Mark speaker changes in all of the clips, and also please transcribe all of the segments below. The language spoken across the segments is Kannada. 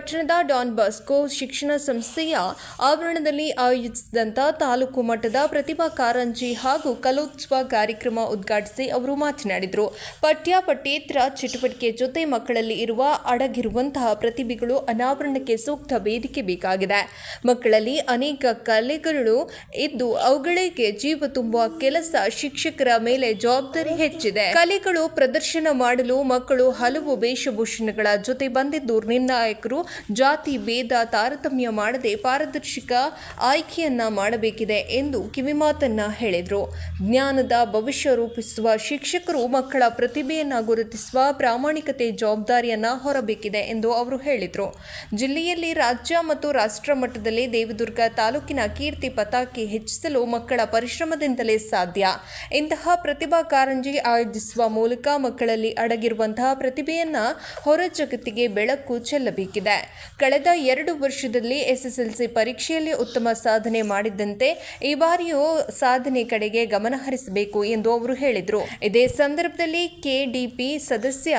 Speaker 1: ಪಟ್ಟಣದ ಡಾನ್ ಬಾಸ್ಕೋ ಶಿಕ್ಷಣ ಸಂಸ್ಥೆಯ ಆವರಣದಲ್ಲಿ ಆಯೋಜಿಸಿದಂತ ತಾಲೂಕು ಮಟ್ಟದ ಪ್ರತಿಭಾ ಕಾರಂಜಿ ಹಾಗೂ ಕಲೋತ್ಸವ ಕಾರ್ಯಕ್ರಮ ಉದ್ಘಾಟಿಸಿ ಅವರು ಮಾತನಾಡಿದರು. ಪಠ್ಯ ಪಠ್ಯೇತರ ಚಟುವಟಿಕೆ ಜೊತೆ ಮಕ್ಕಳಲ್ಲಿ ಇರುವ ಅಡಗಿರುವಂತಹ ಪ್ರತಿಭೆಗಳು ಅನಾವರಣಕ್ಕೆ ಸೂಕ್ತ ವೇದಿಕೆ ಬೇಕಾಗಿದೆ. ಮಕ್ಕಳಲ್ಲಿ ಅನೇಕ ಕಲೆಗಳು ಇದ್ದು ಅವುಗಳಿಗೆ ಜೀವ ತುಂಬುವ ಕೆಲಸ ಶಿಕ್ಷಕರ ಮೇಲೆ ಜವಾಬ್ದಾರಿ ಹೆಚ್ಚಿದೆ. ಕಲೆಗಳು ಪ್ರದರ್ಶನ ಮಾಡಲು ಮಕ್ಕಳು ಹಲವು ವೇಷಭೂಷಣಗಳ ಜೊತೆ ಬಂದಿದ್ದು ನಿರ್ಣಾಯಕರು ಜಾತಿ, ಭೇದ, ತಾರತಮ್ಯ ಮಾಡದೆ ಪಾರದರ್ಶಕ ಆಯ್ಕೆಯನ್ನ ಮಾಡಬೇಕಿದೆ ಎಂದು ಕಿವಿಮಾತನ್ನ ಹೇಳಿದರು. ಜ್ಞಾನದ ಭವಿಷ್ಯ ರೂಪಿಸುವ ಶಿಕ್ಷಕರು ಮಕ್ಕಳ ಪ್ರತಿಭೆಯನ್ನ ಗುರುತಿಸುವ ಪ್ರಾಮಾಣಿಕತೆ ಜವಾಬ್ದಾರಿಯನ್ನ ಹೊರಬೇಕಿದೆ ಎಂದು ಅವರು ಹೇಳಿದರು. ಜಿಲ್ಲೆಯಲ್ಲಿ ರಾಜ್ಯ ಮತ್ತು ರಾಷ್ಟ್ರ ಮಟ್ಟದಲ್ಲಿ ದೇವದುರ್ಗ ತಾಲೂಕಿನ ಕೀರ್ತಿ ಪತಾಕೆ ಹೆಚ್ಚಿಸಲು ಮಕ್ಕಳ ಪರಿಶ್ರಮದಿಂದಲೇ ಸಾಧ್ಯ. ಇಂತಹ ಪ್ರತಿಭಾ ಕಾರಂಜಿ ಆಯೋಜಿಸುವ ಮೂಲಕ ಮಕ್ಕಳಲ್ಲಿ ಅಡಗಿರುವಂತಹ ಪ್ರತಿಭೆಯನ್ನ ಹೊರ ಜಗತ್ತಿಗೆ ಬೆಳಕು ಚೆಲ್ಲಬೇಕಿದೆ. ಕಳೆದ ಎರಡು ವರ್ಷದಲ್ಲಿ ಎಸ್ಎಸ್ಎಲ್ಸಿ ಪರೀಕ್ಷೆಯಲ್ಲಿ ಉತ್ತಮ ಸಾಧನೆ ಮಾಡಿದ್ದಂತೆ ಈ ಬಾರಿಯೂ ಸಾಧನೆ ಕಡೆಗೆ ಗಮನ ಹರಿಸಬೇಕು ಎಂದು ಅವರು ಹೇಳಿದರು. ಇದೇ ಸಂದರ್ಭದಲ್ಲಿ ಕೆಡಿಪಿ ಸದಸ್ಯ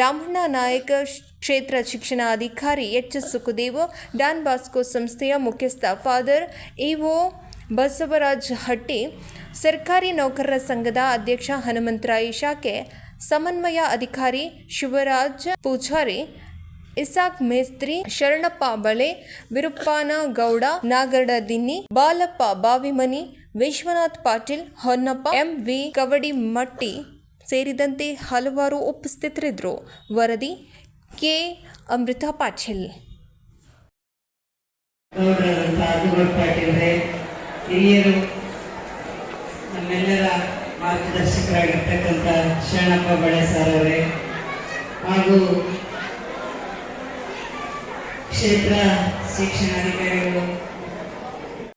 Speaker 1: ರಾಮಣ್ಣ ನಾಯಕ ಕ್ಷೇತ್ರ ಶಿಕ್ಷಣಾಧಿಕಾರಿ H S Sukhdev, Don Bosco ಸಂಸ್ಥೆಯ ಮುಖ್ಯಸ್ಥ ಫಾದರ್ ಇಒ ಬಸವರಾಜ್ ಹಟ್ಟಿ, ಸರ್ಕಾರಿ ನೌಕರರ ಸಂಘದ ಅಧ್ಯಕ್ಷ ಹನುಮಂತರಾಯಿ ಶಾಖೆ, ಸಮನ್ವಯ ಅಧಿಕಾರಿ Shivraj Poojary Isaac Mestri Sharanappa Bale, Viruppana Gowda, Nagarada Dinni, Balappa Bavimani, Vishwanath Patil, Honnappa, M V Kavadi Matti ಸೇರಿದಂತೆ ಹಲವಾರು ಉಪಸ್ಥಿತರಿದ್ದರು. ವರದಿ ಕೆ. ಅಮೃತಾ ಪಾಟೀಲ್.
Speaker 2: ಮಾರ್ಗದರ್ಶಕರಾಗಿರ್ತಕ್ಕಂಥ ಶರಣಪ್ಪ ಬಳೆ ಸರ್ ಅವರೇ ಹಾಗೂ ಕ್ಷೇತ್ರ ಶಿಕ್ಷಣಾಧಿಕಾರಿಗಳು